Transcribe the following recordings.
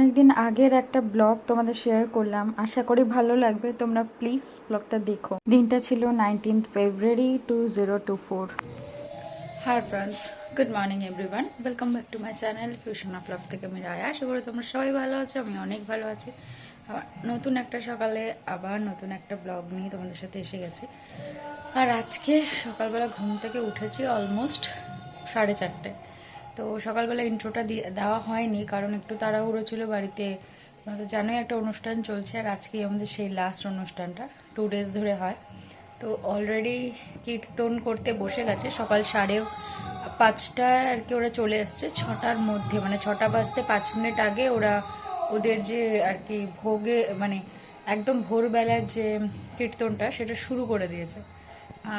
অনেক দিন আগের একটা ব্লগ তোমাদের শেয়ার করলাম। আশা করি ভালো লাগবে। তোমরা প্লিজ ব্লগটা দেখো। দিনটা ছিল nineteenth February two zero two four hi friends good morning everyone welcome back to my channel fusion of blog থেকে আমি রায়। আশা করি তোমরা সবাই ভালো আছো, আমি অনেক ভালো আছি। নতুন একটা সকালে, আবার নতুন একটা ব্লগ নিয়ে তোমাদের সাথে এসে গেছি। আর আজকে সকালবেলা ঘুম থেকে উঠেছি অলমোস্ট সাড়ে চারটে তো সকালবেলা ইন্ট্রোটা দেওয়া হয়নি, কারণ একটু তাড়াহুড়ো ছিল বাড়িতে। তো জানোই একটা অনুষ্ঠান চলছে, আর আজকে আমাদের সেই লাস্ট অনুষ্ঠানটা টু ডেজ ধরে হয়। তো অলরেডি কীর্তন করতে বসে গেছে, সকাল সাড়ে পাঁচটায় আর কি ওরা চলে এসছে, ছটার মধ্যে মানে ছটা বাজতে পাঁচ মিনিট আগে ওরা ওদের যে আর কি ভোগে মানে একদম ভোরবেলার যে কীর্তনটা সেটা শুরু করে দিয়েছে।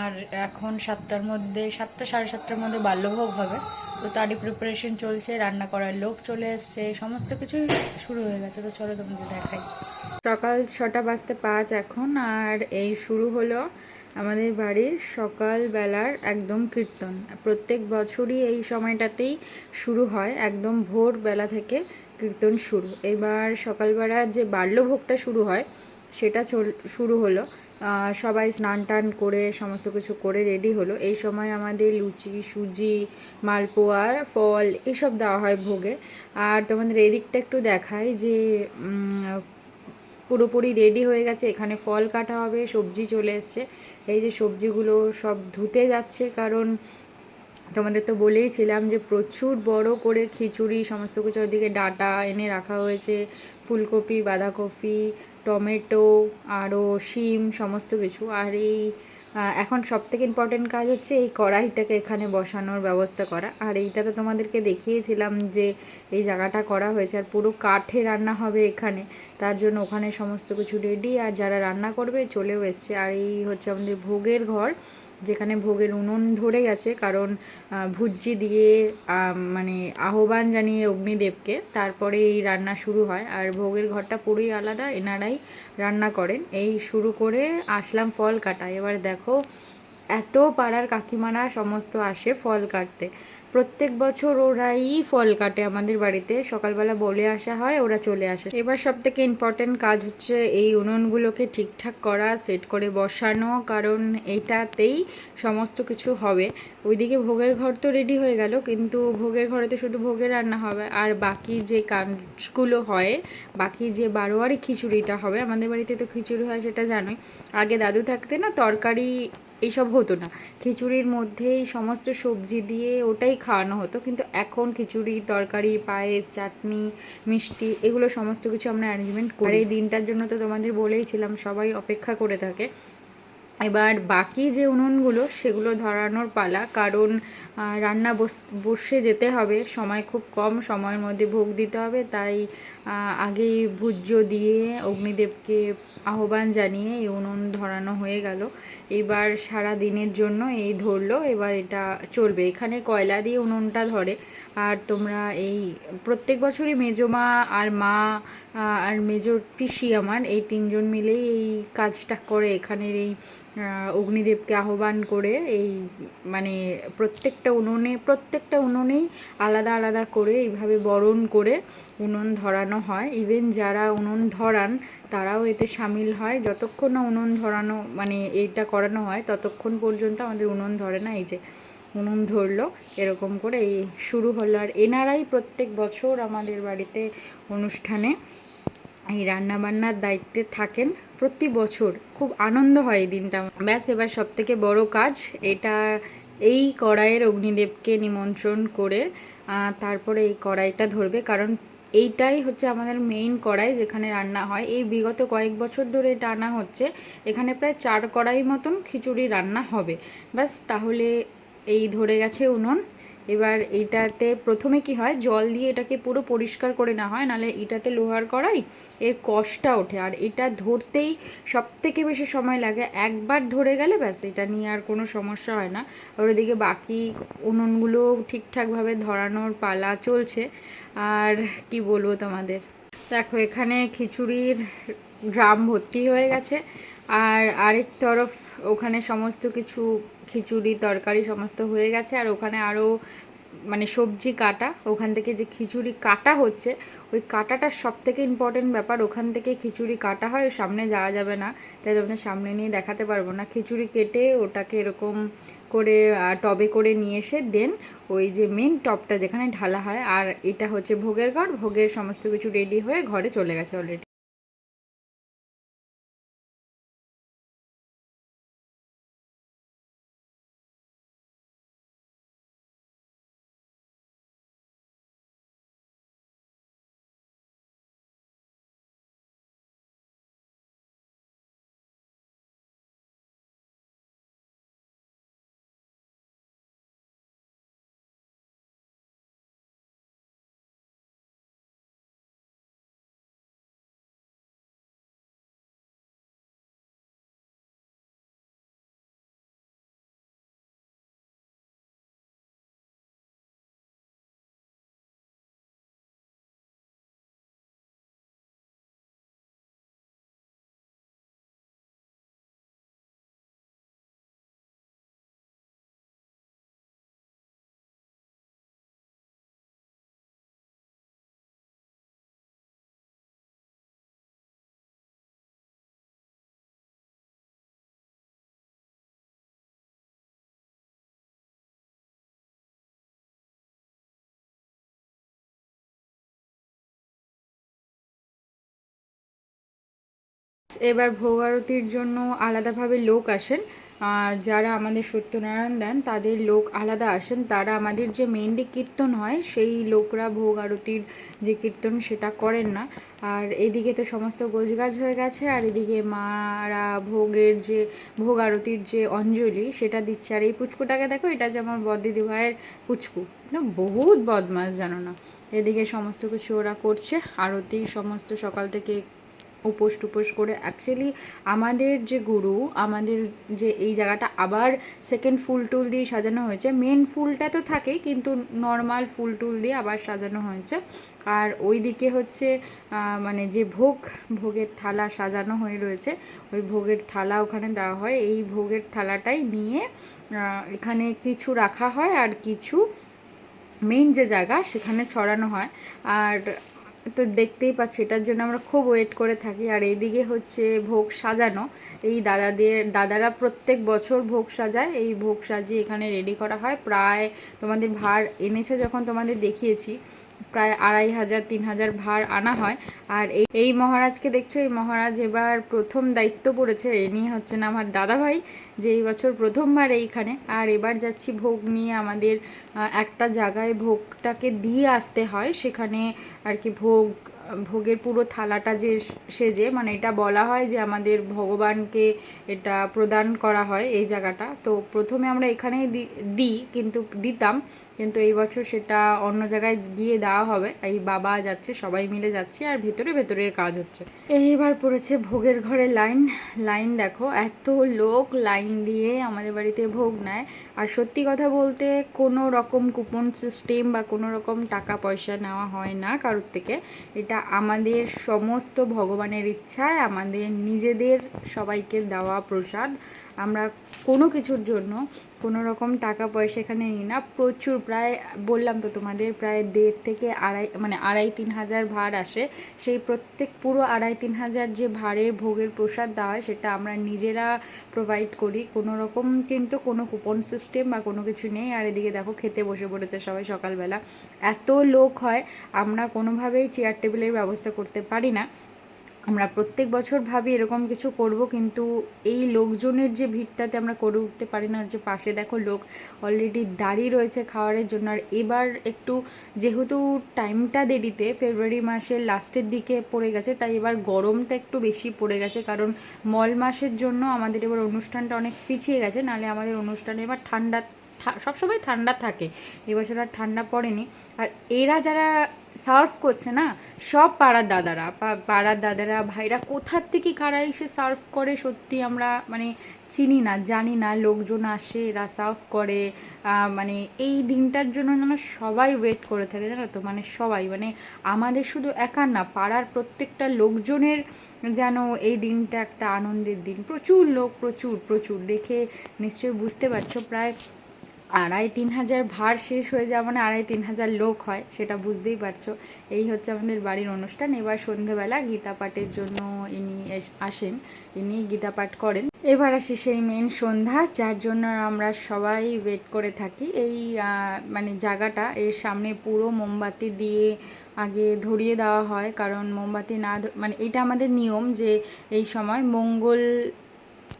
আর এখন সাতটার মধ্যে, সাতটা সাড়ে সাতটার মধ্যে বাল্যভোগ হবে। তো তারই প্রিপারেশন চলছে, রান্না করার লোক চলে এসছে, সমস্ত কিছুই শুরু হয়ে গেছে। তো চলো তোমাদের দেখাই। সকাল ছটা বাজতে পাঁচ এখন, আর এই শুরু হলো আমাদের বাড়ির সকালবেলার একদম কীর্তন। প্রত্যেক বছরই এই সময়টাতেই শুরু হয় একদম ভোরবেলা থেকে কীর্তন শুরু। এবার সকালবেলা যে বাল্যভোগটা শুরু হয়, সেটা শুরু হলো। সবাই স্নান টান করে সমস্ত কিছু করে রেডি হলো। এই সময় আমাদের লুচি, সুজি, মালপোয়া, ফল এসব দেওয়া হয় ভোগে। আর তোমাদের এদিকটা একটু দেখায় যে পুরোপুরি রেডি হয়ে গেছে। এখানে ফল কাটা হবে, সবজি চলে এসছে। এই যে সবজিগুলো সব ধুতে যাচ্ছে কারণ তোমাদের তো বলেইছিলাম যে প্রচুর বড় করে খিচুড়ি, সমস্ত কিছু ওদিকে ডাটা এনে রাখা হয়েছে। ফুলকপি, বাঁধাকপি, টমেটো, আরও শিম, সমস্ত কিছু। আর এই এখন সব থেকে ইম্পর্টেন্ট কাজ হচ্ছে এই কড়াইটাকে এখানে বসানোর ব্যবস্থা করা। আর এইটা তো তোমাদেরকে দেখিয়েছিলাম যে এই জায়গাটা করা হয়েছে আর পুরো কাঠে রান্না হবে এখানে। তার জন্য ওখানে সমস্ত কিছু রেডি আর যারা রান্না করবে চলেও এসছে। আর এই হচ্ছে আমাদের ভোগের ঘর। যেখানে ভোগের উনুন ধরে গেছে, কারণ ভুজ্জি দিয়ে মানে আহ্বান জানিয়ে অগ্নিদেবকে তারপরে এই রান্না শুরু হয়। আর ভোগের ঘরটা পুরোই আলাদা, এনারাই রান্না করেন। এই শুরু করে আসলাম ফল কাটা এবার দেখো, এত পাড়ার কাকিমারা সমস্ত আসে ফল কাটতে। প্রত্যেক বছর ওরাই ফল কাটে আমাদের বাড়িতে। সকালবেলা বলে আসা হয়, ওরা চলে আসে। এবার সব থেকে ইম্পর্টেন্ট কাজ হচ্ছে এই উনুনগুলোকে ঠিকঠাক করা সেট করে বসানো, কারণ এটাতেই সমস্ত কিছু হবে। ওইদিকে ভোগের ঘর তো রেডি হয়ে গেল, কিন্তু ভোগের ঘরেতে শুধু ভোগের রান্না হবে। আর বাকি যে কাজগুলো হয়, বাকি যে বারোয়ারি খিচুড়িটা হবে, আমাদের বাড়িতে তো খিচুড়ি হয় সেটা জানোই। আগে দাদু থাকতে না, তরকারি এইসব হতো না। খিচুড়ির মধ্যেই সমস্ত সবজি দিয়ে ওটাই খাওয়ানো হতো। কিন্তু এখন খিচুড়ি, তরকারি, পায়েস, চাটনি, মিষ্টি এগুলো সমস্ত কিছু আমরা অ্যারেঞ্জমেন্ট করি। এই দিনটার জন্য তো তোমাদের বলেইছিলাম, সবাই অপেক্ষা করে থাকে। এবার বাকি যে উনুনগুলো, সেগুলো ধরানোর পালা। কারণ রান্না বস- বসে যেতে হবে। সময় খুব কম, সময়ের মধ্যে ভোগ দিতে হবে। তাই আগেই ভুজ্য দিয়ে অগ্নিদেবকে আহ্বান জানিয়ে এই উনুন ধরানো হয়ে গেল। এবার সারা দিনের জন্য এই ধরলো, এবার এটা চলবে। এখানে কয়লা দিয়ে উনুনটা ধরে। আর তোমরা এই প্রত্যেক বছরই মেজমা আর মা আর মেজর পিসি আমার, এই তিনজন মিলেই এই কাজটা করে। এখানের এই অগ্নিদেবকে আহ্বান করে এই মানে প্রত্যেকটা উনুনে, প্রত্যেকটা উনুনেই আলাদা আলাদা করে এইভাবে বরণ করে উনুন ধরানো হয়। ইভেন যারা উনুন ধরান, তারাও এতে সামিল হয়। যতক্ষণ না উনুন ধরানো মানে এইটা করানো হয়, ততক্ষণ পর্যন্ত আমাদের উনুন ধরে না। এই যে উনুন ধরলো, এরকম করে এই শুরু হলো। আর এনারাই প্রত্যেক বছর আমাদের বাড়িতে অনুষ্ঠানে এই রান্নাবান্নার দায়িত্বে থাকেন। প্রতি বছর খুব আনন্দ হয় এই দিনটা ব্যাস, এবার সব থেকে বড় কাজ, এটা এই কড়াইয়ের অগ্নিদেবকে নিমন্ত্রণ করে তারপরে এই কড়াইটা ধরবে, কারণ এইটাই হচ্ছে আমাদের মেইন কড়াই যেখানে রান্না হয়। এই বিগত কয়েক বছর ধরে এটা আনা হচ্ছে, এখানে প্রায় চার কড়াই মতন খিচুড়ি রান্না হবে। ব্যাস, তাহলে এই ধরে গেছে উনুন। এবার এইটাতে প্রথমে কি হয়, জল দিয়ে এটাকে পুরো পরিষ্কার করে না হয়, নাহলে এটাতে লোহার কড়াই, এর কষটা ওঠে। আর এটা ধরতেই সব থেকে বেশি সময় লাগে। একবার ধরে গেলে ব্যাস, এটা নিয়ে আর কোনো সমস্যা হয় না। আর ওদিকে বাকি উনুনগুলো ঠিকঠাকভাবে ধরানোর পালা চলছে। আর কি বলব তোমাদের? দেখো, এখানে খিচুড়ির ড্রাম ভর্তি হয়ে গেছে। আর আরেক তরফ ওখানে সমস্ত কিছু, খিচুড়ি, তরকারি সমস্ত হয়ে গেছে। আর ওখানে আরও মানে সবজি কাটা, ওখান থেকে যে খিচুড়ি কাটা হচ্ছে, ওই কাটাটা সব থেকে ইম্পর্টেন্ট ব্যাপার। ওখান থেকে খিচুড়ি কাটা হয় সামনে যাওয়া যাবে না। তাই তোমাদের সামনে নিয়ে দেখাতে পারব না। খিচুড়ি কেটে ওটাকে এরকম করে টবে করে নিয়ে এসে দেন ওই যে মেন টপটা যেখানে ঢালা হয়। আর এটা হচ্ছে ভোগের ঘর। ভোগের সমস্ত কিছু রেডি হয়ে ঘরে চলে গেছে অলরেডি এবার ভোগ আরতির জন্য আলাদাভাবে লোক আসেন। যারা আমাদের সত্যনারায়ণ দেন, তাদের লোক আলাদা আসেন। তারা আমাদের যে মেনলি কীর্তন হয়, সেই লোকরা ভোগ আরতির যে কীর্তন, সেটা করেন না। আর এদিকে তো সমস্ত গোছগাছ হয়ে গেছে, আর এদিকে মারা ভোগের যে, ভোগ আরতির যে অঞ্জলি, সেটা দিচ্ছে। আর এই পুচকুটাকে দেখো, এটা যে আমার বদিদি ভাইয়ের পুচকু। না, বহুত বদমাস জানো না। এদিকে সমস্ত কিছু ওরা করছে আরতি সমস্ত সকাল থেকে উপোস টুপোস করে। অ্যাকচুয়ালি আমাদের যে গুরু, আমাদের যে এই জায়গাটা আবার সেকেন্ড ফুল টুল দিয়ে সাজানো হয়েছে। মেন ফুলটা তো থাকেই, কিন্তু নর্মাল ফুল টুল দিয়ে আবার সাজানো হয়েছে। আর ওই দিকে হচ্ছে মানে যে ভোগ, ভোগের থালা সাজানো হয়ে রয়েছে, ওই ভোগের থালা ওখানে দেওয়া হয়। এই ভোগের থালাটাই নিয়ে এখানে কিছু রাখা হয় আর কিছু মেন যে জায়গা সেখানে ছড়ানো হয়। আর তো দেখতেই পাচ্ছি, এটার জন্য আমরা খুব ওয়েট করে থাকি। আর এইদিকে হচ্ছে ভোগ সাজানো। এই দাদাদের, দাদারা প্রত্যেক বছর ভোগ সাজায়। এই ভোগ সাজিয়ে এখানে রেডি করা হয়। প্রায় তোমাদের ভার এনেছে যখন তোমাদের দেখিয়েছি। প্রায় আড়াই হাজার, তিন হাজার ভার আনা হয়। আর এই এই মহারাজকে দেখছ, এই মহারাজ এবার প্রথম দায়িত্ব পড়েছে, এ নিয়ে হচ্ছে না আমার দাদাভাই, যে এই বছর প্রথমবার এইখানে। আর এবার যাচ্ছি ভোগ নিয়ে আমাদের একটা জায়গায় ভোগটাকে দিয়ে আসতে হয়। সেখানে আর কি ভোগ, ভোগের পুরো থালাটা যে সেজে মানে এটা বলা হয় যে আমাদের ভগবানকে এটা প্রদান করা হয় এই জায়গাটা। তো প্রথমে আমরা এখানেই দিই, কিন্তু দিতাম। কিন্তু এই বছর সেটা অন্য জায়গায় গিয়ে দেওয়া হবে। এই বাবা যাচ্ছে, সবাই মিলে যাচ্ছে আর ভেতরে ভেতরের কাজ হচ্ছে। এইবার পড়েছে ভোগের ঘরে লাইন। লাইন দেখো, এত লোক লাইন দিয়ে আমাদের বাড়িতে ভোগ নেয়। আর সত্যি কথা বলতে কোনো রকম কুপন সিস্টেম বা কোনো রকম টাকা পয়সা নেওয়া হয় না কারোর থেকে। এটা আমাদের সমস্ত ভগবানের ইচ্ছায়, আমাদের নিজেদের সবাইকে দেওয়া প্রসাদ। আমরা কোনো কিছুর জন্য কোনো রকম টাকা পয়সা এখানে নিই না। প্রচুর প্রায়, বললাম তো তোমাদের প্রায় দেড় থেকে আড়াই মানে আড়াই তিন হাজার ভার আসে। সেই প্রত্যেক, পুরো আড়াই তিন হাজার যে ভাড়ের ভোগের প্রসাদ দেওয়া হয়, সেটা আমরা নিজেরা প্রোভাইড করি। কোনো রকম কিন্তু কোনো কুপন সিস্টেম বা কোনো কিছু নেই। আর এদিকে দেখো, খেতে বসে পড়েছে সবাই সকালবেলা। এত লোক হয়, আমরা কোনোভাবেই চেয়ার টেবিলের ব্যবস্থা করতে পারি না। আমরা প্রত্যেক বছর ভাবি এরকম কিছু করব, কিন্তু এই লোকজনের যে ভিড়টাতে আমরা করে উঠতে পারি না যে পাশে দেখো লোক অলরেডি দাঁড়িয়ে রয়েছে খাওয়ারের জন্য। আর এবার একটু যেহেতু টাইমটা দেরিতে ফেব্রুয়ারি মাসের লাস্টের দিকে পড়ে গেছে, তাই এবার গরমটা একটু বেশি পড়ে গেছে, কারণ মল মাসের জন্য আমাদের এবার অনুষ্ঠানটা অনেক পিছিয়ে গেছে, নাহলে আমাদের অনুষ্ঠানে এবার ঠান্ডা সবসময় ঠান্ডা থাকে। এবছর আর ঠান্ডা পড়েনি। আর এরা যারা সার্ভ করছে না, সব পাড়ার দাদারা পাড়ার দাদারা, ভাইরা কোথার থেকে কারা এসে সার্ভ করে সত্যি আমরা মানে চিনি না, জানি না, লোকজন আসে, এরা সার্ভ করে মানে এই দিনটার জন্য যেন সবাই ওয়েট করে থাকে, জানো তো? মানে সবাই মানে আমাদের শুধু একার না, পাড়ার প্রত্যেকটা লোকজনের যেন এই দিনটা একটা আনন্দের দিন। প্রচুর লোক, প্রচুর প্রচুর, দেখে নিশ্চয়ই বুঝতে পারছ, প্রায় আড়াই তিন হাজার ভার শেষ হয়ে যাওয়া মানে আড়াই তিন হাজার লোক হয়, সেটা বুঝতেই পারছ। এই হচ্ছে আমাদের বাড়ির অনুষ্ঠান। এবার সন্ধেবেলা গীতা পাঠের জন্য ইনি আসেন। ইনি গীতা পাঠ করেন। এবার আসি সেই মেন সন্ধ্যা, যার জন্য আমরা সবাই ওয়েট করে থাকি। এই মানে জায়গাটা, এর সামনে পুরো মোমবাতি দিয়ে আগে ধরিয়ে দেওয়া হয়। কারণ মোমবাতি না মানে এটা আমাদের নিয়ম যে এই সময় মঙ্গল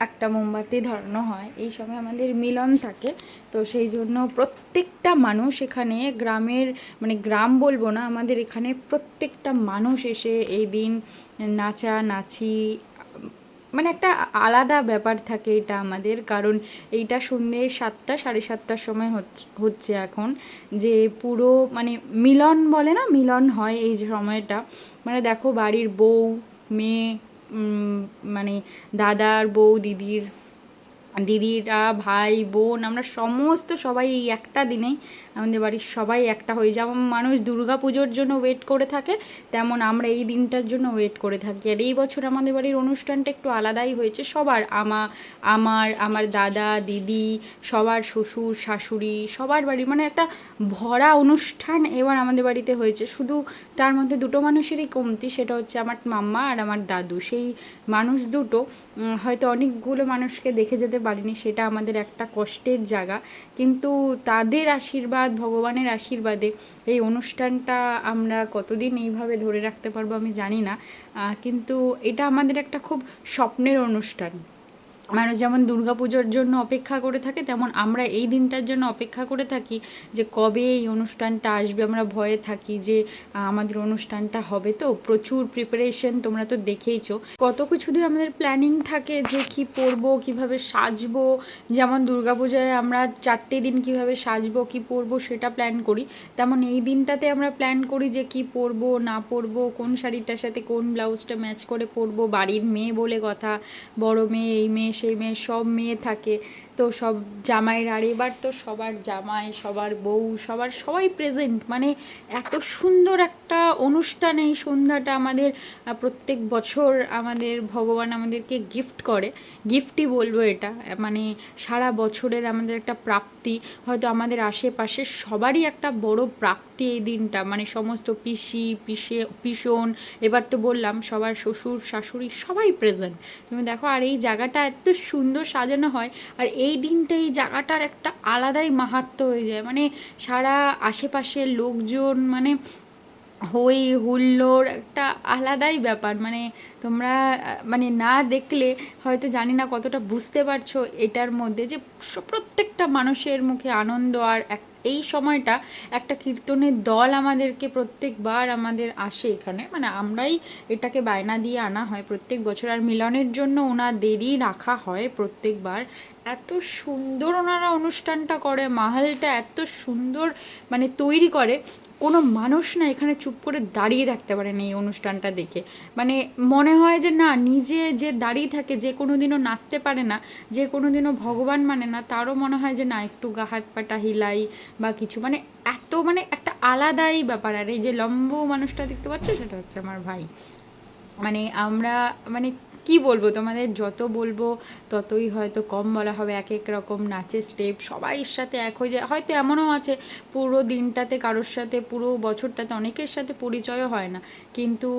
একটা মোমবাতি ধরানো হয়। এই সময় আমাদের মিলন থাকে। তো সেই জন্য প্রত্যেকটা মানুষ এখানে গ্রামের মানে গ্রাম বলব না, আমাদের এখানে প্রত্যেকটা মানুষ এসে এই দিন নাচা, নাচি মানে একটা আলাদা ব্যাপার থাকে এটা আমাদের। কারণ এইটা সন্ধ্যে সাতটা, সাড়ে সাতটার সময় হচ্ছে এখন। যে পুরো মানে মিলন বলে না, মিলন হয় এই সময়টা। মানে দেখো বাড়ির বউ, মেয়ে মানে দাদার বউ দিদির দিদিরা, ভাই, বোন, আমরা সমস্ত সবাই এই একটা দিনেই আমাদের বাড়ির সবাই একটা হয়ে যেমন মানুষ দুর্গা পুজোর জন্য ওয়েট করে থাকে, তেমন আমরা এই দিনটার জন্য ওয়েট করে থাকি। আর এই বছর আমাদের বাড়ির অনুষ্ঠানটা একটু আলাদাই হয়েছে। সবার আমা, আমার আমার দাদা, দিদি, সবার শ্বশুর, শাশুড়ি, সবার বাড়ি মানে একটা ভরা অনুষ্ঠান এবার আমাদের বাড়িতে হয়েছে। শুধু তার মধ্যে দুটো মানুষেরই কমতি, সেটা হচ্ছে আমার মাম্মা আর আমার দাদু। সেই মানুষ দুটো হয়তো অনেকগুলো মানুষকে দেখে যেতে পারিনি, সেটা আমাদের একটা কষ্টের জায়গা। কিন্তু তাদের আশীর্বাদ, ভগবানের আশীর্বাদে এই অনুষ্ঠানটা আমরা কতদিন এইভাবে ধরে রাখতে পারব আমি জানি না। কিন্তু এটা আমাদের একটা খুব স্বপ্নের অনুষ্ঠান। মানুষ যেমন দুর্গাপুজোর জন্য অপেক্ষা করে থাকে, তেমন আমরা এই দিনটার জন্য অপেক্ষা করে থাকি যে কবে এই অনুষ্ঠানটা আসবে। আমরা ভয়ে থাকি যে আমাদের অনুষ্ঠানটা হবে তো। প্রচুর প্রিপারেশন তোমরা তো দেখেইছো। কত কিছু দিয়ে আমাদের প্ল্যানিং থাকে যে কি পরবো, কীভাবে সাজবো। যেমন দুর্গাপূজায় আমরা চারটে দিন কীভাবে সাজবো, কি পরবো সেটা প্ল্যান করি। তেমন এই দিনটাতে আমরা প্ল্যান করি যে কি পরবো, না পরবো, কোন শাড়িটার সাথে কোন ব্লাউজটা ম্যাচ করে পরবো, বাড়ির মেয়ে বলে কথা, বড় মেয়ে, এই মেয়ে সেই মেয়ে সব মেয়ে থাকে। তো সব জামাইয়ের আর এবার তো সবার জামাই, সবার বউ, সবার সবাই প্রেজেন্ট মানে এত সুন্দর একটা অনুষ্ঠান এই সন্ধ্যাটা আমাদের প্রত্যেক বছর আমাদের, ভগবান আমাদেরকে গিফট করে। গিফটই বলব এটা। মানে সারা বছরের আমাদের একটা প্রাপ্তি। হয়তো আমাদের আশেপাশে সবারই একটা বড় প্রাপ্তি এই দিনটা। মানে সমস্ত পিসি, পিসে, পিসন, এবার তো বললাম সবার শ্বশুর, শাশুড়ি সবাই প্রেজেন্ট তুমি দেখো, আর এই জায়গাটা এত সুন্দর সাজানো হয়। আর এই দিনটা, এই জায়গাটার একটা আলাদাই মাহাত্ম হয়ে যায়। মানে সারা আশেপাশের লোকজন মানে হই হুল্লোর একটা আলাদাই ব্যাপার। মানে তোমরা মানে না দেখলে হয়তো জানি না কতটা বুঝতে পারছ এটার মধ্যে যে প্রত্যেকটা মানুষের মুখে আনন্দ আর এক এই সময়টা একটা কীর্তনের দল আমাদেরকে প্রত্যেকবার আমাদের আসে এখানে। মানে আমরাই এটাকে বায়না দিয়ে আনা হয় প্রত্যেক বছর। আর মিলনের জন্য ওনাদেরই রাখা হয় প্রত্যেকবার। এত সুন্দর ওনারা অনুষ্ঠানটা করে, মাহালটা এত সুন্দর মানে তৈরি করে। কোনো মানুষ না এখানে চুপ করে দাঁড়িয়ে থাকতে পারে না এই অনুষ্ঠানটা দেখে। মানে মনে হয় যে না, নিজে যে দাঁড়িয়ে থাকে, যে কোনো দিনও নাচতে পারে না, যে কোনো দিনও ভগবান মানে না, তারও মনে হয় যে না, একটু গা হাত পাটা হিলাই বা কিছু। মানে এত মানে একটা আলাদাই ব্যাপার। আর এই যে লম্ব মানুষটা দেখতে পাচ্ছ, সেটা হচ্ছে আমার ভাই। মানে আমরা মানে কি বলব? তোমাদের যত বলব, ততই হয়তো কম বলা হবে এক এক রকম নাচের স্টেপ সবাইয়ের সাথে এক হয়ে যায়। হয়তো এমনও আছে, পুরো দিনটাতে কারোর সাথে, পুরো বছরটাতে অনেকের সাথে পরিচয়ও হয় না। কিন্তু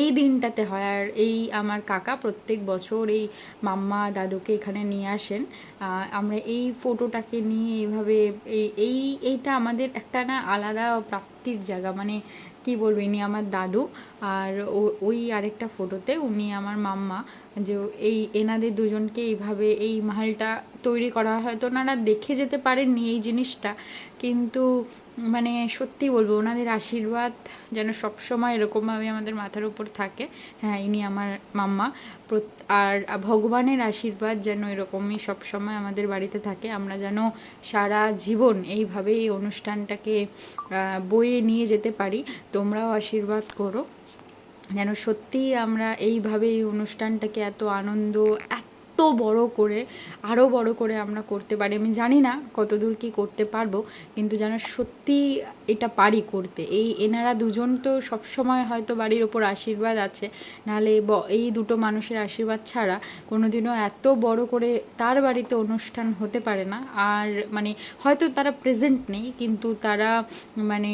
এই দিনটাতে হয়। আর এই আমার কাকা প্রত্যেক বছর এই মাম্মা, দাদুকে এখানে নিয়ে আসেন। আমরা এই ফটোটাকে নিয়ে এইভাবে এই এই, এইটা আমাদের একটা না আলাদা প্রাপ্তির জায়গা। মানে কি বলব ইনি আমার দাদু। আর ওই আরেকটা ফটোতে উনি আমার মাম্মা। যে এই এনাদের দুজনকে এইভাবে এই মাহালটা তৈরি করা হয়। হয়তো ওনারা দেখে যেতে পারেননি এই জিনিসটা, কিন্তু মানে সত্যি বলব ওনাদের আশীর্বাদ যেন সবসময় এরকমভাবে আমাদের মাথার উপর থাকে। হ্যাঁ ইনি আমার মাম্মা। আর ভগবানের আশীর্বাদ যেন এরকমই সবসময় আমাদের বাড়িতে থাকে। আমরা যেন সারা জীবন এইভাবে এই অনুষ্ঠানটাকে বয়ে নিয়ে যেতে পারি। তোমরাও আশীর্বাদ করো। যেন সত্যিই আমরা এইভাবে এই অনুষ্ঠানটাকে এত আনন্দ, এত বড় করে আরও বড় করে আমরা করতে পারি। আমি জানি না কতদূর কি করতে পারব, কিন্তু যেন সত্যি এটা পারি করতে। এই এনারা দুজন তো সবসময় হয়তো বাড়ির ওপর আশীর্বাদ আছে, নাহলে এই দুটো মানুষের আশীর্বাদ ছাড়া কোনোদিনও এত বড় করে তার বাড়িতে অনুষ্ঠান হতে পারে না। আর মানে হয়তো তারা প্রেজেন্ট নেই, কিন্তু তারা মানে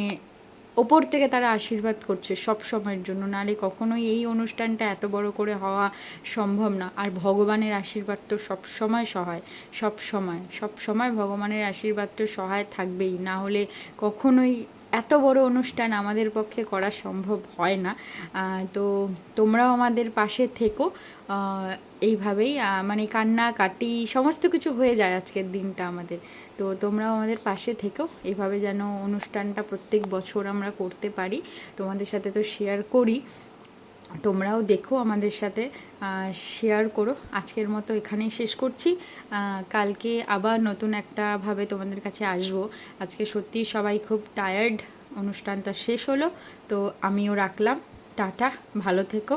ওপর থেকে তারা আশীর্বাদ করছে সব সময়ের জন্য। নাহলে কখনোই এই অনুষ্ঠানটা এত বড় করে হওয়া সম্ভব না। আর ভগবানের আশীর্বাদ তো সব সময় সহায়। সব সময় সব সময় ভগবানের আশীর্বাদ তো সহায় থাকবেই। না হলে কখনোই এত বড় অনুষ্ঠান আমাদের পক্ষে করা সম্ভব হয় না। তো তোমরাও আমাদের পাশে থেকো। এইভাবেই মানে কান্না, কাটি, সমস্ত কিছু হয়ে যায় আজকের দিনটা আমাদের। তো তোমরাও আমাদের পাশে থেকো। এইভাবে যেন অনুষ্ঠানটা প্রত্যেক বছর আমরা করতে পারি। তোমাদের সাথে তো শেয়ার করি। তোমরাও দেখো আমাদের সাথে শেয়ার করো। আজকের মতো এখানেই শেষ করছি। কালকে আবার নতুন একটা ভাবে তোমাদের কাছে আসব। আজকে সত্যি সবাই খুব টায়ার্ড অনুষ্ঠানটা শেষ হলো। তো আমিও রাখলাম। টাটা, ভালো থেকো।